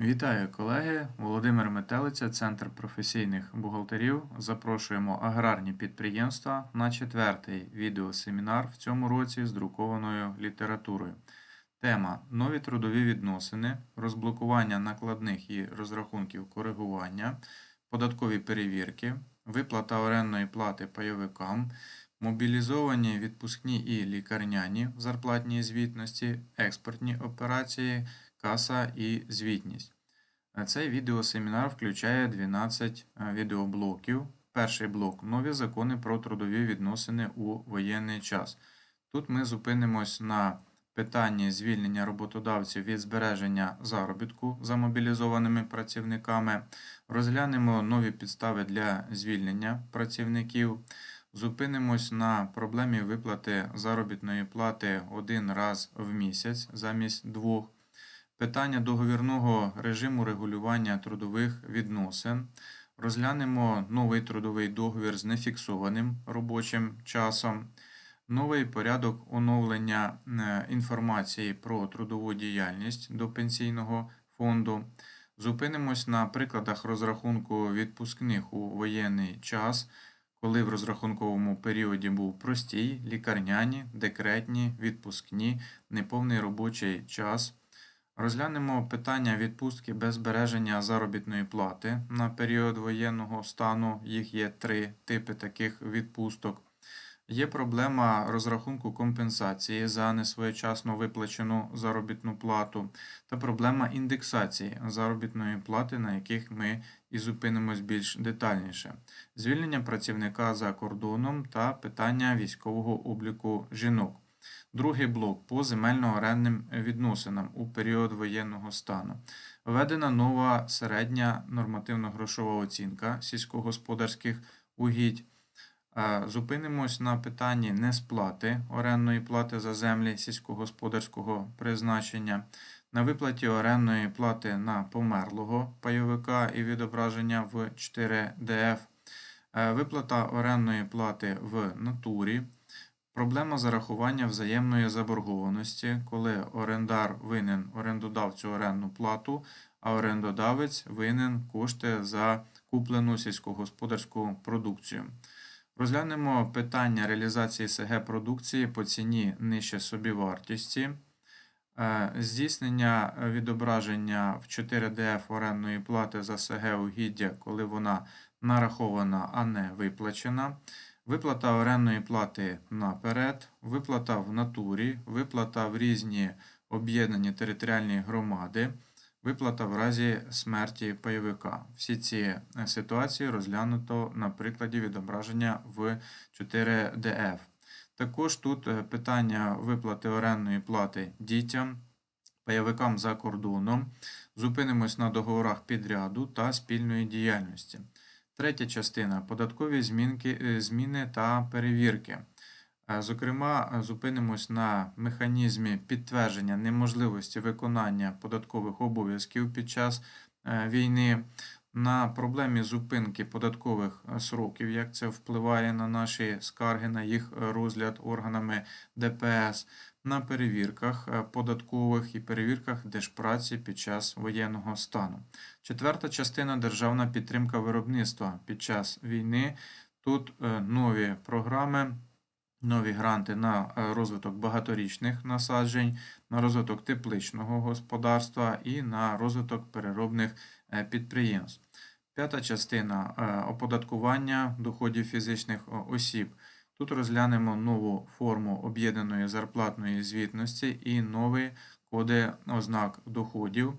Вітаю, колеги! Володимир Метелиця, Центр професійних бухгалтерів. Запрошуємо аграрні підприємства на четвертий відеосемінар в цьому році з друкованою літературою. Тема Нові трудові відносини, розблокування накладних і розрахунків коригування, податкові перевірки, виплата орендної плати пайовикам, мобілізовані відпускні і лікарняні зарплатні звітності, експортні операції каса і звітність. Е, Цей відеосемінар включає 12 е, відеоблоків. Перший блок нові закони про трудові відносини у воєнний час. Тут ми зупинимось на питанні звільнення роботодавців від збереження заробітку за мобілізованими працівниками, розглянемо нові підстави для звільнення працівників. Зупинимось на проблемі виплати заробітної плати один раз в місяць замість двох. Питання договірного режиму регулювання трудових відносин. Розглянемо новий трудовий договір з нефіксованим робочим часом, новий порядок оновлення е, інформації про трудову діяльність до пенсійного фонду. Зупинимось на прикладах розрахунку відпускних у воєнний час, коли в розрахунковому періоді був простій, лікарняні, декретні, відпускні, неповний робочий час. Розглянемо питання відпустки без збереження заробітної плати на період воєнного стану. Їх є три типи таких відпусток. Є проблема розрахунку компенсації за несвоєчасно виплачену заробітну плату та проблема індексації заробітної плати, на яких ми і зупинимось більш детальніше, звільнення працівника за кордоном та питання військового обліку жінок. Другий блок по земельно-орендним відносинам у період воєнного стану. Введена нова середня нормативно-грошова оцінка сільськогосподарських угідь. Е, Зупинимось на питанні несплати орендної плати за землі сільськогосподарського призначення, на виплаті орендної плати на померлого пайовика і відображення в 4ДФ, Е, виплата орендної плати в натурі. Проблема зарахування взаємної заборгованості, коли орендар винен орендодавцю орендну плату, а орендодавець винен кошти за куплену сільськогосподарську продукцію. Розглянемо питання реалізації СГ продукції по ціні нижче собівартості, Е, здійснення відображення в 4DF орендної плати за СГ угіддя, коли вона нарахована, а не виплачена. Виплата орендної плати наперед, виплата в натурі, виплата в різні об'єднані територіальні громади, виплата в разі смерті пайовика. Всі ці е, ситуації розглянуто на прикладі відображення в 4DF. Також тут е, питання виплати орендної плати дітям, пайовикам за кордоном. Зупинимось на договорах підряду та спільної діяльності. Третя частина податкові змінки, е, зміни та перевірки. Е, Зокрема, зупинимось на механізмі підтвердження неможливості виконання податкових обов'язків під час е, війни, на проблемі зупинки податкових сроків, як це впливає на наші скарги, на їх розгляд органами ДПС, на перевірках е, податкових і перевірках держпраці під час воєнного стану. Четверта частина державна підтримка виробництва під час війни. Тут е, нові програми. Нові гранти на е, розвиток багаторічних насаджень, на розвиток тепличного господарства і на розвиток переробних підприємств. П'ята частина оподаткування доходів фізичних осіб. Тут розглянемо нову форму об'єднаної зарплатної звітності і нові коди ознак доходів.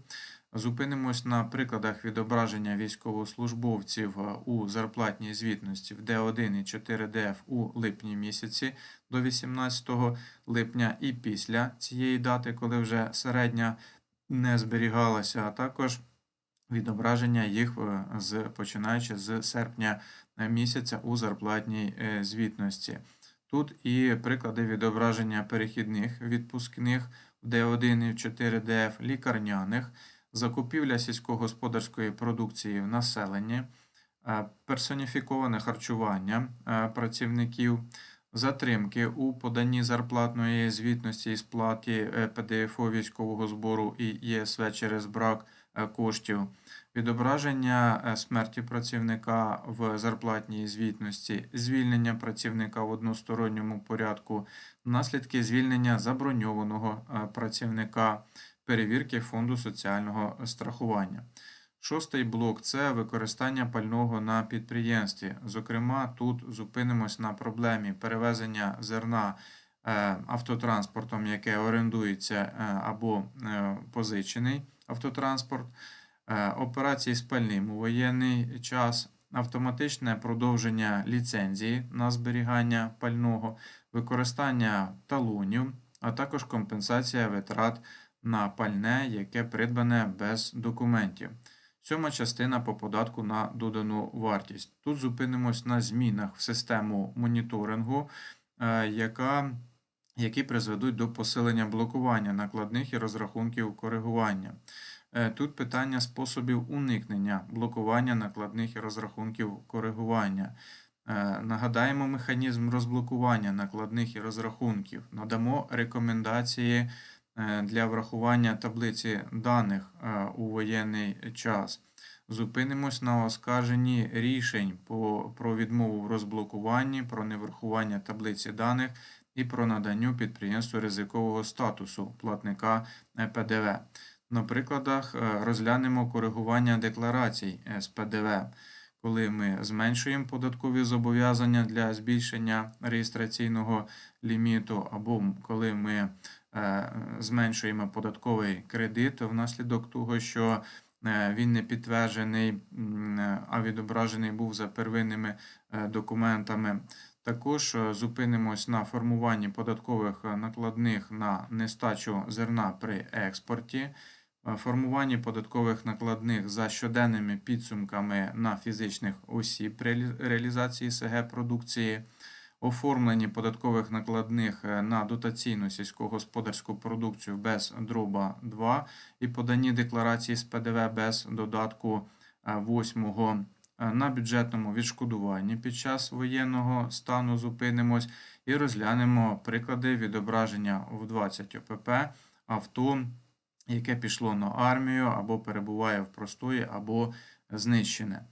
Зупинимось на прикладах відображення військовослужбовців у зарплатній звітності в D1 і 4DF у липні місяці до 18 липня і після цієї дати, коли вже середня не зберігалася, а також відображення їх е, з починаючи з серпня е, місяця у зарплатній е, звітності. Тут і приклади відображення перехідних відпускних в D1 і в 4DF лікарняних, закупівля сільськогосподарської продукції в населенні, персоніфіковане харчування працівників, затримки у поданні зарплатної звітності і сплаті ПДФО військового збору і ЄСВ через брак коштів, відображення е, смерті працівника в зарплатній звітності, звільнення працівника в односторонньому порядку, наслідки звільнення заброньованого е, працівника, перевірки фонду соціального страхування. Шостий блок це використання пального на підприємстві. Зокрема, тут зупинимось на проблемі перевезення зерна е, автотранспортом, яке орендується е, або е, позичений автотранспорт, е, операції з пальним у воєнний час, автоматичне продовження ліцензії на зберігання пального, використання талонів, а також компенсація витрат на пальне, яке придбане без документів. Сьома частина по податку на додану вартість. Тут зупинимось на змінах в систему моніторингу, е, яка, які призведуть до посилення блокування накладних і розрахунків коригування. Е, Тут питання способів уникнення блокування накладних і розрахунків коригування. Е, Нагадаємо механізм розблокування накладних і розрахунків, надамо рекомендації е, для врахування таблиці даних у воєнний час. Зупинимось на оскарженні рішень про відмову в розблокуванні, про неврахування таблиці даних і про наданню підприємству ризикового статусу платника ПДВ. На прикладах е, розглянемо коригування декларацій з ПДВ, коли ми зменшуємо податкові зобов'язання для збільшення реєстраційного ліміту, або коли ми е, зменшуємо податковий кредит внаслідок того, що е, він не підтверджений, а відображений був за первинними документами. Також е, зупинимось на формуванні податкових е, накладних на нестачу зерна при експорті, е, формуванні податкових накладних за щоденними підсумками на фізичних осіб при реалізації СГ продукції, оформленні податкових накладних на дотаційну сільськогосподарську продукцію без дроба 2 і поданні декларації з ПДВ без додатку 8 на бюджетному відшкодуванні під час воєнного стану зупинимось і розглянемо приклади відображення в 20 ОПП авто, яке пішло на армію або перебуває в простої, або знищене.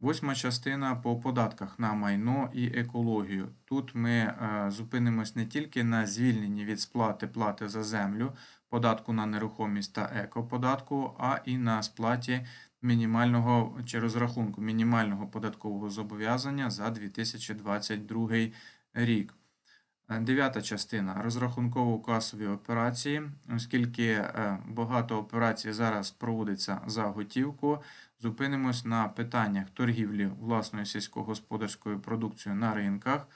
Восьма частина по податках на майно і екологію. Тут ми е, зупинимось не тільки на звільненні від сплати плати за землю, податку на нерухомість та екоподатку, а і на сплаті мінімального чи розрахунку мінімального податкового зобов'язання за 2022 рік. Е, Дев'ята частина розрахунково-касові операції, оскільки е, багато операцій зараз проводиться за готівку, зупинимось на питаннях торгівлі власною сільськогосподарською продукцією на ринках,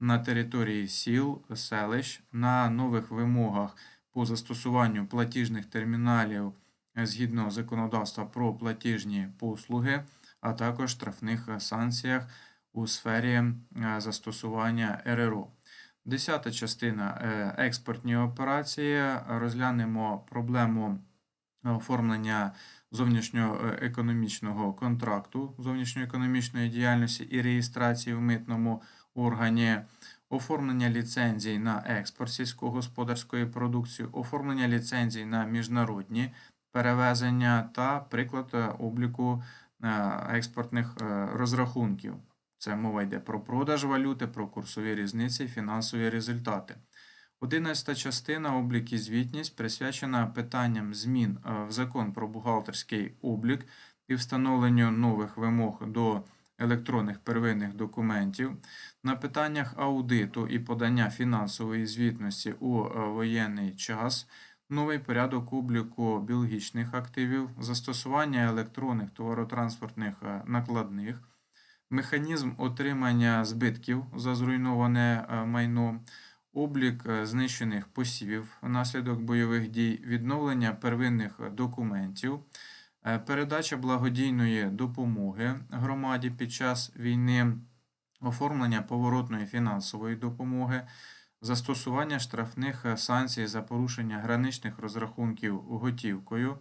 на території сіл, селищ, на нових вимогах по застосуванню платіжних терміналів е, згідно законодавства про платіжні послуги, а також штрафних е, санкціях у сфері е, застосування РРО. Десята частина експортні операції. Розглянемо проблему оформлення зовнішньоекономічного контракту, зовнішньоекономічної діяльності і реєстрації в митному органі, оформлення ліцензій на експорт сільськогосподарської продукції, оформлення ліцензій на міжнародні перевезення та приклад е, обліку е, експортних е, розрахунків. Це мова йде про продаж валюти, про курсові різниці, фінансові результати. Одинадцята частина облік і звітність присвячена питанням змін в закон про бухгалтерський облік і встановленню нових вимог до електронних первинних документів. На питаннях аудиту і подання фінансової звітності у е, воєнний час. Новий порядок обліку біологічних активів, застосування електронних товаротранспортних е, накладних, механізм отримання збитків за зруйноване е, майно, облік знищених посівів внаслідок бойових дій, відновлення первинних документів, передача благодійної допомоги громаді під час війни, оформлення поворотної фінансової допомоги, застосування штрафних е, санкцій за порушення граничних розрахунків готівкою.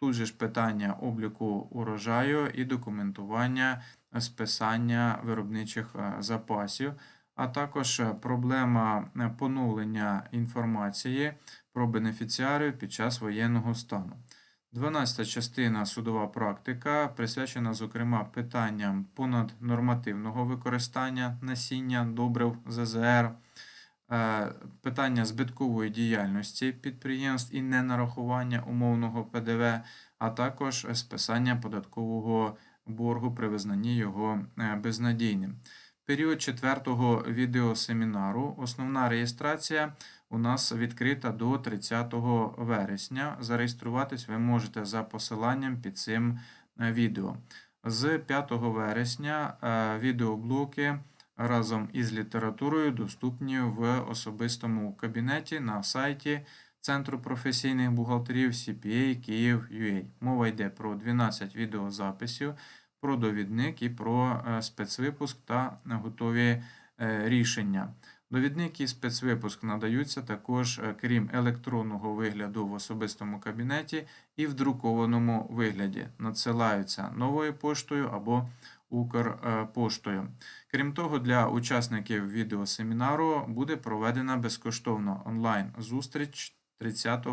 Тут же ж питання обліку урожаю і документування списання виробничих е, запасів, а також е, проблема е, поновлення інформації про бенефіціарів під час воєнного стану. 12 частина судова практика присвячена, зокрема, питанням понаднормативного використання насіння добрив ЗЗР, е, питання збиткової діяльності підприємств і ненарахування умовного ПДВ, а також списання податкового боргу при визнанні його е, безнадійним. Період четвертого відеосемінару. Основна реєстрація у нас відкрита до 30 вересня. Зареєструватись ви можете за посиланням під цим е, відео. З 5 вересня е, відеоблоки разом із літературою доступні в особистому кабінеті на сайті Центру професійних бухгалтерів CPA Київ.UA. Мова йде про 12 відеозаписів, про довідник і про е, спецвипуск та готові рішення. Довідник і спецвипуск надаються також, е, крім електронного вигляду в особистому кабінеті, і в друкованому вигляді. Надсилаються новою поштою або Укрпоштою. Крім того, для учасників відеосемінару буде проведена безкоштовно онлайн-зустріч 30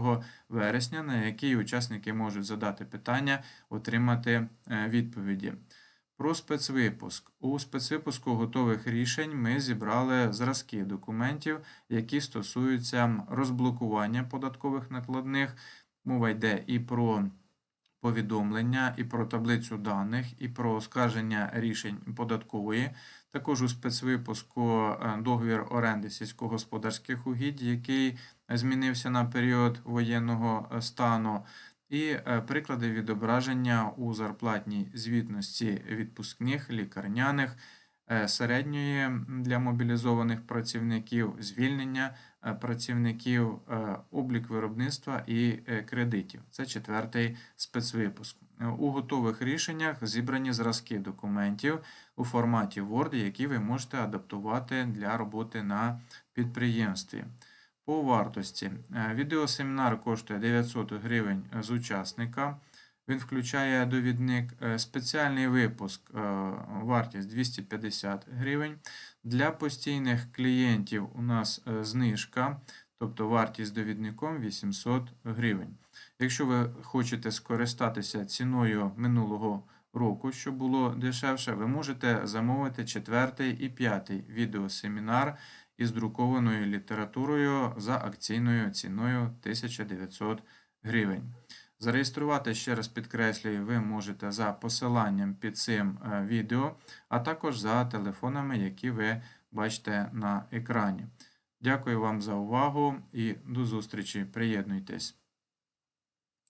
вересня, на якій учасники можуть задати питання, отримати е, відповіді. Про спецвипуск. У спецвипуску готових рішень ми зібрали зразки документів, які стосуються розблокування податкових накладних. Мова йде і про повідомлення, і про таблицю даних, і про оскарження рішень податкової. Також у спецвипуску е, договір оренди сільськогосподарських угідь, який змінився на період воєнного е, стану. І е, приклади відображення у зарплатній звітності відпускних, лікарняних, е, середньої для мобілізованих працівників, звільнення е, працівників, облік виробництва і кредитів. Це четвертий спецвипуск. У готових рішеннях зібрані зразки документів у форматі Word, які ви можете адаптувати для роботи на підприємстві. По вартості. Е, Відеосемінар коштує 900 гривень з учасника. Він включає довідник. Е, Спеціальний випуск е, вартість 250 гривень. Для постійних клієнтів у нас знижка, тобто вартість довідником 800 гривень. Якщо ви хочете скористатися ціною минулого року, що було дешевше, ви можете замовити четвертий і п'ятий відеосемінар із друкованою літературою за акційною ціною 1900 гривень. Зареєструвати, ще раз підкреслюю, ви можете за посиланням під цим е, відео, а також за телефонами, які ви бачите на екрані. Дякую вам за увагу і до зустрічі. Приєднуйтесь.